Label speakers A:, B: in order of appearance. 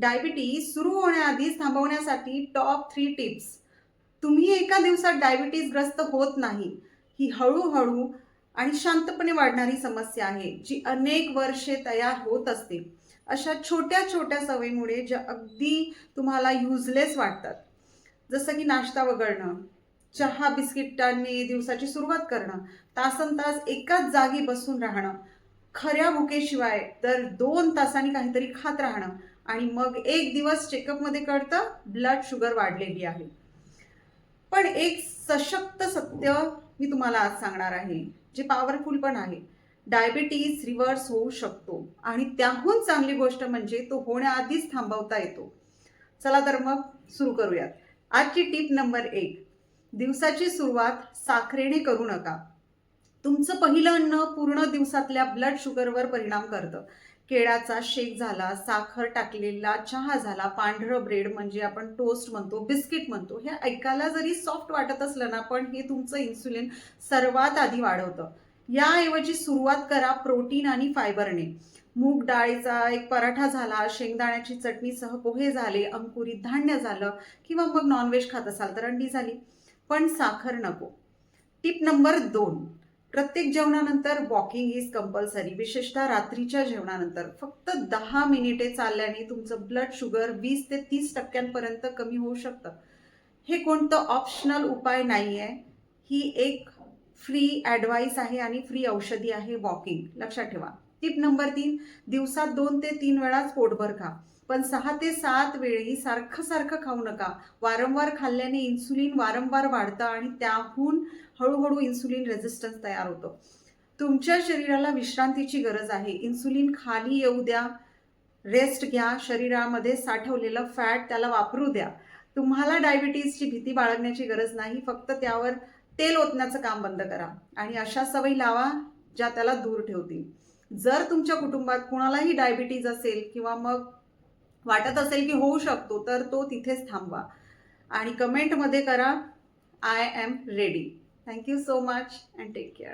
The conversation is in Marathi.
A: डायबिटीज सुरू होण्याआधीच थांबवण्यासाठी टॉप थ्री टिप्स तुम्ही एका दिवसात डायबिटीजग्रस्त होत नाही ही हळूहळू आणि शांतपणे वाढणारी समस्या आहे जी अनेक वर्षे तयार होत असते. अशा छोट्या छोट्या सवयीमुळे ज्या अगदी तुम्हाला युजलेस वाटतात. जसं की नाश्ता वगळणं चहा बिस्किटांनी दिवसाची सुरुवात करणं तासन तास एकाच जागी बसून राहणं खऱ्या भुकेशिवाय दर दोन तासांनी काहीतरी खात राहणं आणि मग एक दिवस चेकअपमध्ये कळतं ब्लड शुगर वाढलेली आहे. पण एक सशक्त सत्य मी तुम्हाला आज सांगणार आहे जे पॉवरफुल पण आहे. डायबिटीज रिव्हर्स होऊ शकतो आणि त्याहून चांगली गोष्ट म्हणजे तो होण्याआधीच थांबवता येतो. चला तर मग सुरू करूयात. आजची टीप नंबर एक दिवसाची सुरुवात साखरेने करू नका. तुमचं पहिलं अन्न पूर्ण दिवसातल्या ब्लड शुगरवर परिणाम करतं. केळाचा शेक झाला साखर टाकलेला चहा झाला पांढरं ब्रेड म्हणजे आपण टोस्ट म्हणतो बिस्किट म्हणतो हे ऐकायला जरी सॉफ्ट वाटत असलं ना पण हे तुमचं इन्सुलिन सर्वात आधी वाढवतं. याऐवजी सुरुवात करा प्रोटीन आणि फायबरने मूग डाळीचा एक पराठा झाला शेंगदाण्याची चटणीसह पोहे झाले अंकुरित धान्य झालं किंवा मग नॉनव्हेज खात असाल तर अंडी झाली. पण साखर नको. टिप नंबर दोन. प्रत्येक जेवणानंतर वॉकिंग इज कंपल्सरी विशेषतः रात्रीच्या जेवणानंतर. फक्त दहा मिनिटे चालल्याने तुमचं ब्लड शुगर वीस ते तीस टक्क्यांपर्यंत कमी होऊ शकतं. हे कोणतं ऑप्शनल उपाय नाही आहे ही एक फ्री ॲडवाईस आहे आणि फ्री औषधी आहे वॉकिंग लक्षात ठेवा. टिप नंबर तीन दिवसात दोन ते तीन वेळाच पोटभर खा. पण सहा ते सात वेळी सारखं सारखं खाऊ नका. वारंवार खाल्ल्याने इन्सुलिन वारंवार वाढतं आणि त्याहून हळूहळू इन्सुलिन रेझिस्टन्स तयार होतो. तुमच्या शरीराला विश्रांतीची गरज आहे. इन्सुलिन खाली येऊ द्या. रेस्ट घ्या. शरीरामध्ये साठवलेलं फॅट त्याला वापरू द्या. तुम्हाला डायबिटीजची भीती बाळगण्याची गरज नाही. फक्त त्यावर तेल ओतण्याचं काम बंद करा आणि अशा सवयी लावा ज्या त्याला दूर ठेवतील. जर तुमच्या कुटुंबात कुणालाही डायबिटीज असेल किंवा मग वाटत असेल की होऊ शकतो तर तो तिथेच थांबवा. आणि कमेंटमध्ये करा I am ready thank you so much and take care